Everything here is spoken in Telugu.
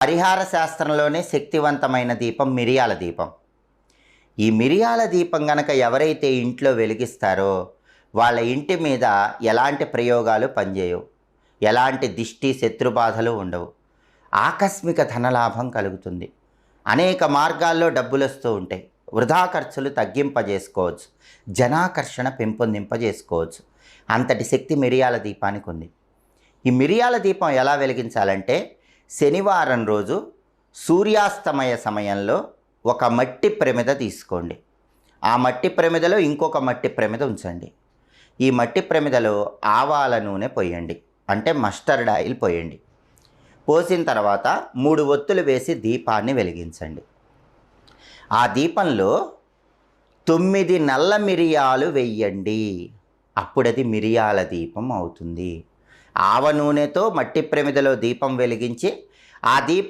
పరిహార శాస్త్రంలోనే శక్తివంతమైన దీపం మిరియాల దీపం. ఈ మిరియాల దీపం గనక ఎవరైతే ఇంట్లో వెలిగిస్తారో వాళ్ళ ఇంటి మీద ఎలాంటి ప్రయోగాలు పనిచేయవు. ఎలాంటి దిష్టి శత్రుబాధలు ఉండవు. ఆకస్మిక ధనలాభం కలుగుతుంది. అనేక మార్గాల్లో డబ్బులు వస్తూ ఉంటాయి. వృధా ఖర్చులు తగ్గింపజేసుకోవచ్చు. జనాకర్షణ పెంపొందింపజేసుకోవచ్చు. అంతటి శక్తి మిరియాల దీపానికి ఉంది. ఈ మిరియాల దీపం ఎలా వెలిగించాలంటే శనివారం రోజు సూర్యాస్తమయ సమయంలో ఒక మట్టి ప్రమిద తీసుకోండి. ఆ మట్టి ప్రమిదలో ఇంకొక మట్టి ప్రమిద ఉంచండి. ఈ మట్టి ప్రమిదలో ఆవాల నూనె పోయండి. అంటే మస్టర్డ్ ఆయిల్ పోయండి. పోసిన తర్వాత మూడు ఒత్తులు వేసి దీపాన్ని వెలిగించండి. ఆ దీపంలో తొమ్మిది నల్ల మిరియాలు వెయ్యండి అప్పుడది మిరియాల దీపం అవుతుంది. ఆవ నూనెతో మట్టి ప్రమిదలో దీపం వెలిగించి ఆ దీపం